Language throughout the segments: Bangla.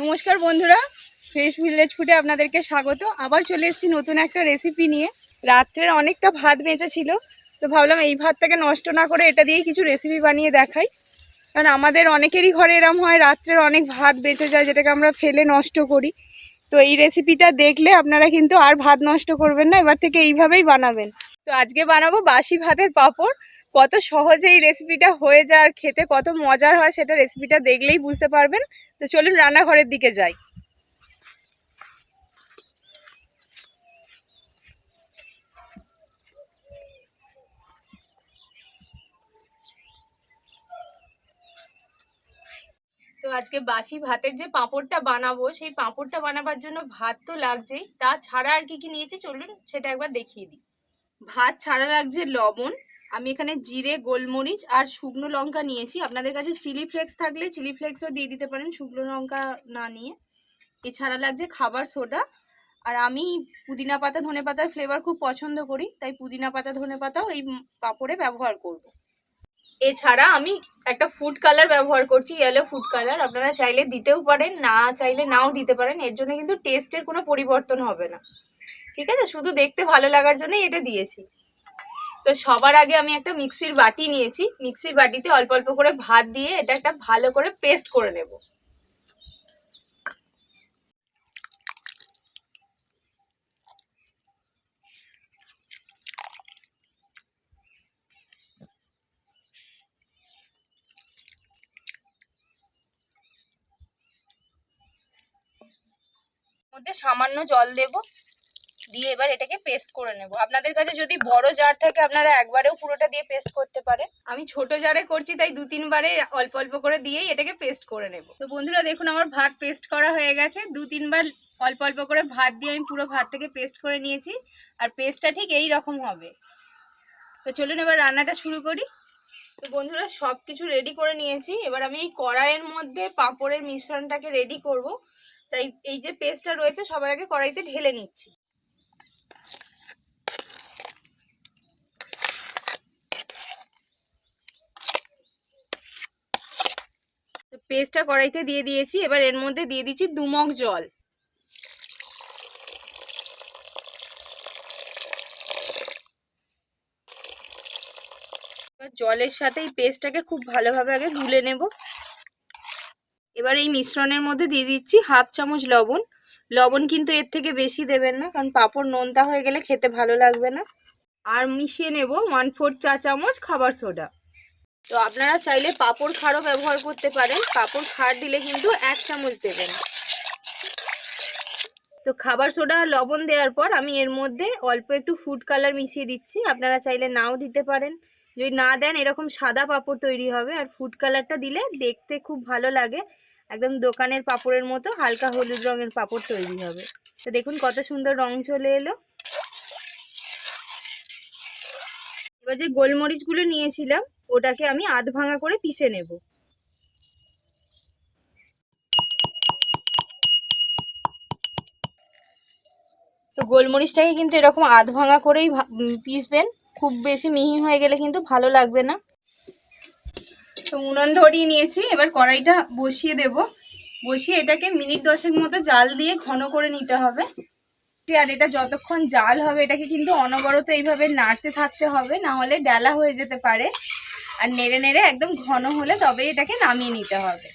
নমস্কার বন্ধুরা ফ্রেশ ভিলেজ ফুডে আপনাদেরকে স্বাগত। আবার চলে এসেছি নতুন একটা রেসিপি নিয়ে। রাত্রের অনেকটা ভাত বেঁচে ছিল, তো ভাবলাম এই ভাতটাকে নষ্ট না করে এটা দিয়েই কিছু রেসিপি বানিয়ে দেখাই। কারণ আমাদের অনেকেরই ঘরে এরম হয়, রাত্রের অনেক ভাত বেঁচে যায়, যেটাকে আমরা ফেলে নষ্ট করি। তো এই রেসিপিটা দেখলে আপনারা কিন্তু আর ভাত নষ্ট করবেন না, এবার থেকে এইভাবেই বানাবেন। তো আজকে বানাবো বাসি ভাতের পাঁপড়। কত সহজে এই রেসিপিটা হয়ে যায় আর খেতে কত মজার হয়, সেটা রেসিপিটা দেখলেই বুঝতে পারবেন। তো চলুন রান্নাঘরের দিকে যাই। তো আজকে বাসি ভাতের যে পাঁপড়টা বানাবো সেই পাঁপড়টা বানাবার জন্য ভাত তো লাগছেই। তাছাড়া আর কি কি নিয়েছি চলুন সেটা একবার দেখিয়ে দিই। ভাত ছাড়া লাগছে লবণ আমি এখানে জিরে, গোলমরিচ আর শুকনো লঙ্কা নিয়েছি। আপনাদের কাছে চিলি ফ্লেক্স থাকলে চিলি ফ্লেক্সও দিয়ে দিতে পারেন, শুকনো লঙ্কা না নিয়ে। এছাড়া লাগছে খাবার সোডা। আর আমি পুদিনা পাতা, ধনে পাতার ফ্লেভার খুব পছন্দ করি, তাই পুদিনা পাতা, ধনে পাতাও এই পাঁপড়ে ব্যবহার করব। এছাড়া আমি একটা ফুড কালার ব্যবহার করছি ইয়েলো ফুড কালার আপনারা চাইলে দিতেও পারেন, না চাইলে নাও দিতে পারেন। এর জন্য কিন্তু টেস্টের কোনো পরিবর্তন হবে না। ঠিক আছে? শুধু দেখতে ভালো লাগার জন্যই এটা দিয়েছি। তো সবার আগে আমি একটা মিক্সির বাটি নিয়েছি। মিক্সির বাটিতে অল্প অল্প করে ভাত দিয়ে এটা একটা ভালো করে পেস্ট করে নেব। সামান্য জল দেব। দিয়ে এবার এটাকে পেস্ট করে নেব। আপনাদের কাছে যদি বড় জার থাকে, আপনারা একবারেও পুরোটা দিয়ে পেস্ট করতে পারেন। আমি ছোট জারে করছি, তাই দু তিনবারে অল্প অল্প করে দিয়েই এটাকে পেস্ট করে নেব। তো বন্ধুরা, দেখুন আমার ভাত পেস্ট করা হয়ে গেছে। দু তিনবার অল্প অল্প করে ভাত দিয়ে আমি পুরো ভাত থেকে পেস্ট করে নিয়েছি। আর পেস্টটা ঠিক এই রকম হবে। তো চলুন এবার রান্নাটা শুরু করি। তো বন্ধুরা সব কিছু রেডি করে নিয়েছি। এবার আমি এই কড়াইয়ের মধ্যে পাঁপড়ের মিশ্রণটাকে রেডি করব। তাই এই যে পেস্টটা রয়েছে, সবার আগে কড়াইতে ঢেলে নিচ্ছি। পেস্টটা কড়াইতে দিয়ে দিয়েছি, এবার এর মধ্যে দিয়ে দিচ্ছি দুমগ জল। এবার জলের সাথে এই পেস্টটাকে খুব ভালোভাবে আগে গুলে নেব। এবার এই মিশ্রণের মধ্যে দিয়ে দিচ্ছি হাফ চামচ লবণ। লবণ কিন্তু এর থেকে বেশি দেবেন না, কারণ পাঁপড় নোনতা হয়ে গেলে খেতে ভালো লাগবে না। আর মিশিয়ে নেব ওয়ান ফোর চা চামচ খাবার সোডা। তো আপনারা চাইলে পাপড় খাড়ও ব্যবহার করতে পারেন। পাপড় খাড় দিলে কিন্তু এক চামচ দেবেন। তো খাবার সোডা আর লবণ দেওয়ার পর আমি এর মধ্যে অল্প একটু ফুড কালার মিশিয়ে দিচ্ছি। আপনারা চাইলে নাও দিতে পারেন। যদি না দেন এরকম সাদা পাপড় তৈরি হবে। আর ফুড কালারটা দিলে দেখতে খুব ভালো লাগে। একদম দোকানের পাঁপড়ের মতো হালকা হলুদ রঙের পাপড় তৈরি হবে। তো দেখুন কত সুন্দর রং চলে এলো। এবার যে গোলমরিচগুলো নিয়েছিলাম ওটাকে আমি আধ ভাঙা করে পিষে নেব। তো গোলমরিচটাকে কিন্তু এরকম আধ ভাঙা করেই পিষবেন। খুব বেশি মিহি হয়ে গেলে কিন্তু ভালো লাগবে না। তো উনুন ধরিয়ে নিয়েছি। এবার কড়াইটা বসিয়ে দেব। বসিয়ে এটাকে মিনিট দশেক মতো জাল দিয়ে ঘন করে নিতে হবে। আর এটা যতক্ষণ জাল হবে, এটাকে কিন্তু অনবরত এইভাবে নাড়তে থাকতে হবে। না হলে ডালা হয়ে যেতে পারে। আর নেড়ে নেড়ে একদম ঘন হলে তবে এটাকে নামিয়ে নিতে হবে।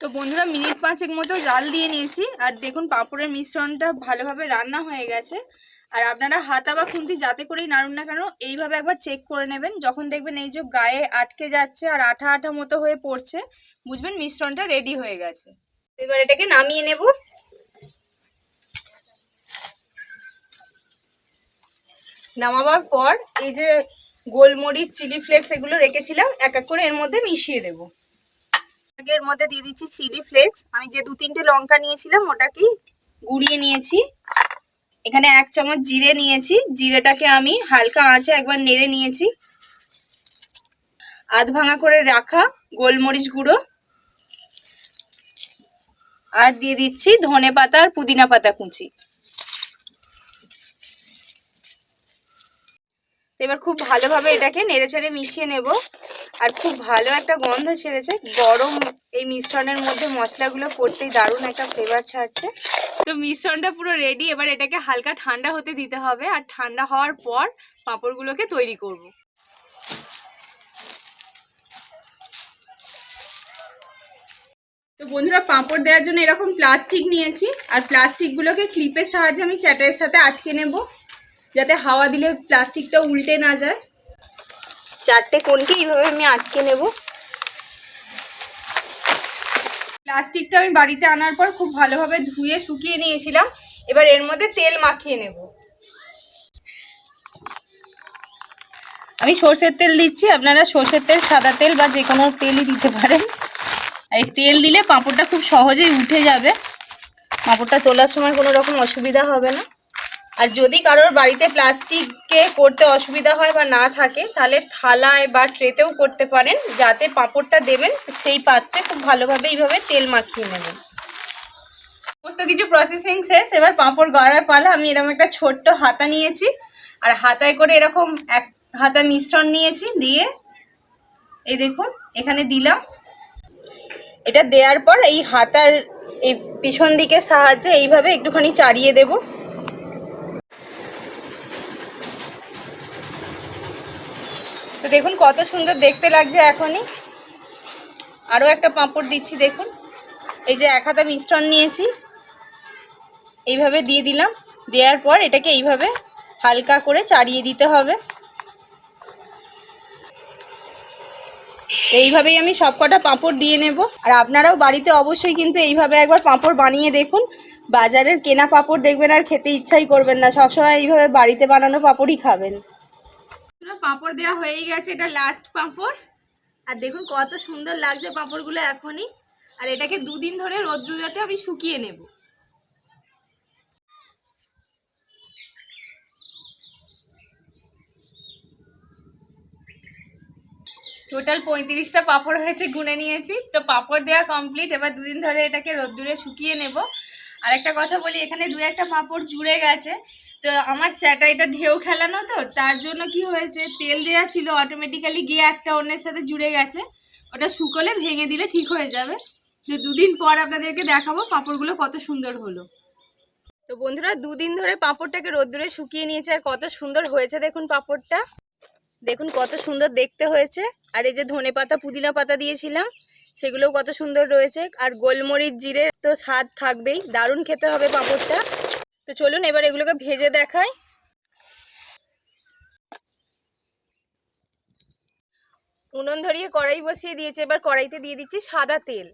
তো বন্ধুরা, মিনিট পাঁচেক মতো জাল দিয়ে নিয়েছি। আর দেখুন, পাঁপড়ের মিশ্রণটা ভালোভাবে রান্না হয়ে গেছে। আর আপনারা হাতা বা খুন্তি যাতে করেই নাড়ুন না কেন, এইভাবে একবার চেক করে নেবেন। যখন দেখবেন এই যে গায়ে আটকে যাচ্ছে আর আঠা আঠা মতো হয়ে পড়ছে, বুঝবেন মিশ্রণটা রেডি হয়ে গেছে। এবার এটাকে নামিয়ে নেব। নামাবার পর এই যে গোলমরিচ, চিলি ফ্লেক্স এগুলো রেখেছিলাম, এক এক করে এর মধ্যে মিশিয়ে দেব। আগে এর মধ্যে দিয়ে দিচ্ছি চিলি ফ্লেক্স। আমি যে দু তিনটে লঙ্কা নিয়েছিলাম ওটাকে গুঁড়িয়ে নিয়েছি। এখানে এক চামচ জিরে নিয়েছি। জিরেটাকে আমি হালকা আঁচে একবার নেড়ে নিয়েছি। আধ ভাঙা করে রাখা গোলমরিচ গুঁড়ো। আর দিয়ে দিচ্ছি ধনে পাতা আর পুদিনা পাতা কুচি। এবার খুব ভালোভাবে এটাকে নেড়েচেড়ে মিশিয়ে নেব। আর খুব ভালো একটা গন্ধ ছেড়েছে। গরম এই মিশ্রণের মধ্যে মশলাগুলো পড়তেই দারুণ একটা ফ্লেভার ছাড়ছে। তো মিশ্রণটা পুরো রেডি এবার এটাকে হালকা ঠান্ডা হতে দিতে হবে। আর ঠান্ডা হওয়ার পর পাঁপড়গুলোকে তৈরি করব। তো বন্ধুরা, পাঁপড় দেওয়ার জন্য এরকম প্লাস্টিক নিয়েছি। আর প্লাস্টিকগুলোকে ক্লিপের সাহায্যে আমি চ্যাটের সাথে আটকে নেব। যাতে হাওয়া দিলে প্লাস্টিকটা উল্টে না যায়। চারটে কোনকে এইভাবে আমি আটকে নেব? প্লাস্টিকটা আমি বাড়িতে আনার পর খুব ভালোভাবে ধুয়ে শুকিয়ে নিয়েছিলাম। এবার এর মধ্যে তেল মাখিয়ে নেব। আমি সর্ষের তেল দিচ্ছি আপনারা সর্ষের তেল সাদা তেল বা যে কোনো তেলই দিতে পারেন। আর এই তেল দিলে পাঁপড়টা খুব সহজেই উঠে যাবে। পাঁপড়টা তোলার সময় কোনো রকম অসুবিধা হবে না। আর যদি কারোর বাড়িতে প্লাস্টিককে করতে অসুবিধা হয় বা না থাকে, তাহলে থালায় বা ট্রেতেও করতে পারেন, যাতে পাঁপড়টা দেবেন, সেই পাত্রে খুব ভালোভাবে এইভাবে তেল মাখিয়ে নেবেন। সমস্ত কিছু প্রসেসিং শেষ, এবার পাঁপড় গড়ার পালা। আমি এরকম একটা ছোট্ট হাতা নিয়েছি, আর হাতায় করে এরকম এক হাতা মিশ্রণ নিয়েছি, দিয়ে এই দেখুন, এখানে দিলাম। এটা দেওয়ার পর এই হাতার এই পিছন দিকের সাহায্যে এইভাবে একটুখানি চাড়িয়ে দেব। দেখুন, কত সুন্দর দেখতে লাগছে এখনই। আরও একটা পাঁপড় দিচ্ছি, দেখুন। এই যে এক হাতা মিশ্রণ নিয়েছি। এইভাবে দিয়ে দিলাম। দেওয়ার পর এটাকে এইভাবে হালকা করে চাড়িয়ে দিতে হবে। এইভাবেই আমি সবকটা পাঁপড় দিয়ে নেব। আর আপনারাও বাড়িতে অবশ্যই কিন্তু এইভাবে একবার পাঁপড় বানিয়ে দেখুন। বাজারের কেনা পাঁপড় দেখবেন আর খেতে ইচ্ছাই করবেন না। সবসময় এইভাবে বাড়িতে বানানো পাঁপড়ই খাবেন। পাঁপড় দেওয়া হয়েই গেছে, এটা লাস্ট পাঁপড়। আর দেখুন কত সুন্দর লাগছে পাঁপড়গুলো এখনই। আর এটাকে দুদিন ধরে রোদ্রুজাতে আমি শুকিয়ে নেব। টোটাল পঁয়ত্রিশটা পাঁপড় হয়েছে গুনে নিয়েছি। তো পাঁপড় দেওয়া কমপ্লিট এবার দুদিন ধরে এটাকে রোদ্দুরে শুকিয়ে নেব। আর একটা কথা বলি, এখানে দু একটা পাঁপড় জুড়ে গেছে। তো আমার চ্যাটা এটা ঢেউ খেলানো তো, তার জন্য কি হয়েছে, তেল দেওয়া ছিল অটোমেটিক্যালি গিয়ে একটা অন্যের সাথে জুড়ে গেছে, ওটা শুকোলে ভেঙে দিলে ঠিক হয়ে যাবে। তো দুদিন পর আপনাদেরকে দেখাবো পাঁপড়গুলো কত সুন্দর হলো। তো বন্ধুরা, দুদিন ধরে পাঁপড়টাকে রোদ্দুরে শুকিয়ে নিয়েছে, আর কত সুন্দর হয়েছে দেখুন পাঁপড়টা। দেখুন কত সুন্দর দেখতে হয়েছে। আর এই যে ধনে পাতা, পুদিনা পাতা দিয়েছিলাম, সেগুলোও কত সুন্দর রয়েছে। আর গোলমরিচ জিরে তো স্বাদ থাকবেই, দারুণ খেতে হবে পাঁপড়টা। তো চলুন এবার এগুলোকে ভেজে দেখাই। উনুন ধরিয়ে কড়াই বসিয়ে দিয়েছে, এবার কড়াইতে দিয়ে দিচ্ছি সাদা তেল।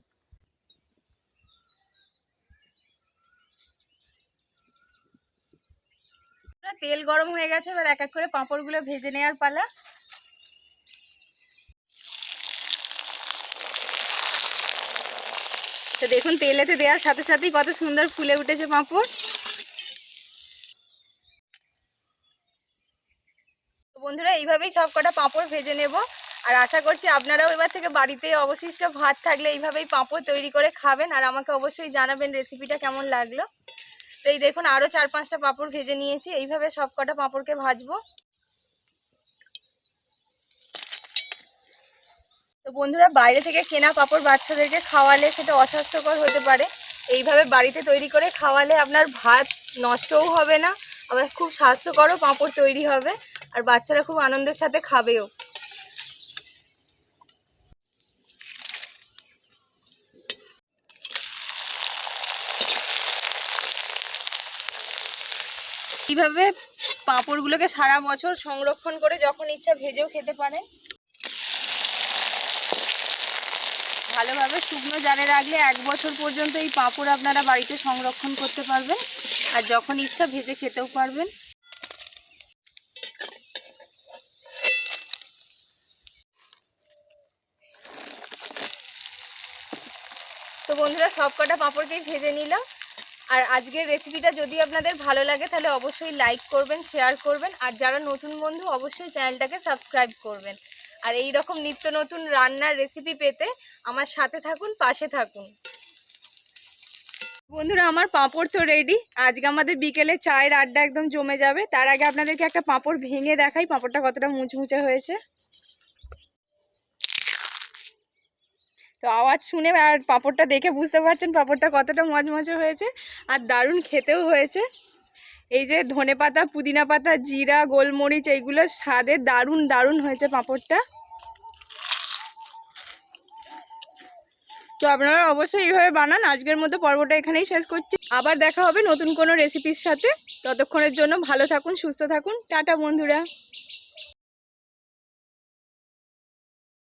তেল গরম হয়ে গেছে, এবার এক এক করে পাঁপড়গুলো ভেজে নেওয়ার পালা। তো দেখুন, তেলেতে দেওয়ার সাথে সাথেই কত সুন্দর ফুলে উঠেছে পাঁপড়। বন্ধুরা, এইভাবেই সব কটা পাঁপড় ভেজে নেব। আর আশা করছি আপনারাও এবার থেকে বাড়িতে অবশিষ্ট ভাত থাকলে এইভাবেই পাঁপড় তৈরি করে খাবেন। আর আমাকে অবশ্যই জানাবেন রেসিপিটা কেমন লাগল। তো এই দেখুন আরও চার পাঁচটা পাঁপড় ভেজে নিয়েছি। এইভাবে সব কটা পাঁপড়কে ভাজবো। তো বন্ধুরা, বাইরে থেকে কেনা পাঁপড় বাচ্চাদেরকে খাওয়ালে সেটা অস্বাস্থ্যকর হতে পারে। এইভাবে বাড়িতে তৈরি করে খাওয়ালে আপনার ভাত নষ্টও হবে না, আবার খুব স্বাস্থ্যকরও পাঁপড় তৈরি হবে। আর বাচ্চারা খুব আনন্দের সাথে খাবেও। এইভাবে পাঁপড়গুলোকে সারা বছর সংরক্ষণ করে যখন ইচ্ছা ভেজেও খেতে পারে? ভালোভাবে শুকনো জারে রাখলে এক বছর পর্যন্ত এই পাঁপড় আপনারা বাড়িতে সংরক্ষণ করতে পারবেন। আর যখন ইচ্ছা ভেজে খেতেও পারবেন। তো বন্ধুরা, সব কটা পাঁপড়কেই ভেজে নিলাম। আর আজকের রেসিপিটা যদি আপনাদের ভালো লাগে, তাহলে অবশ্যই লাইক করবেন শেয়ার করবেন। আর যারা নতুন বন্ধু, অবশ্যই চ্যানেলটাকে সাবস্ক্রাইব করবেন। আর এই রকম নিত্য নতুন রান্নার রেসিপি পেতে আমার সাথে থাকুন, পাশে থাকুন। বন্ধুরা, আমার পাঁপড় তো রেডি আজকে আমাদের বিকেলে চায়ের আড্ডা একদম জমে যাবে। তার আগে আপনাদেরকে একটা পাঁপড় ভেঙে দেখাই, পাঁপড়টা কতটা মুচমুচে হয়েছে। তো আওয়াজ শুনে আর পাঁপড়টা দেখে বুঝতে পারছেন পাঁপড়টা কতটা মজমজে হয়েছে আর দারুণ খেতেও হয়েছে। এই যে ধনে পাতা, পুদিনা পাতা, জিরা, গোলমরিচ, এইগুলো স্বাদে দারুণ দারুণ হয়েছে পাঁপড়টা। তো আপনারা অবশ্যই এইভাবে বানান। আজকের মতো পর্বটা এখানেই শেষ করছি। আবার দেখা হবে নতুন কোনো রেসিপির সাথে। ততক্ষণের জন্য ভালো থাকুন, সুস্থ থাকুন। টাটা বন্ধুরা।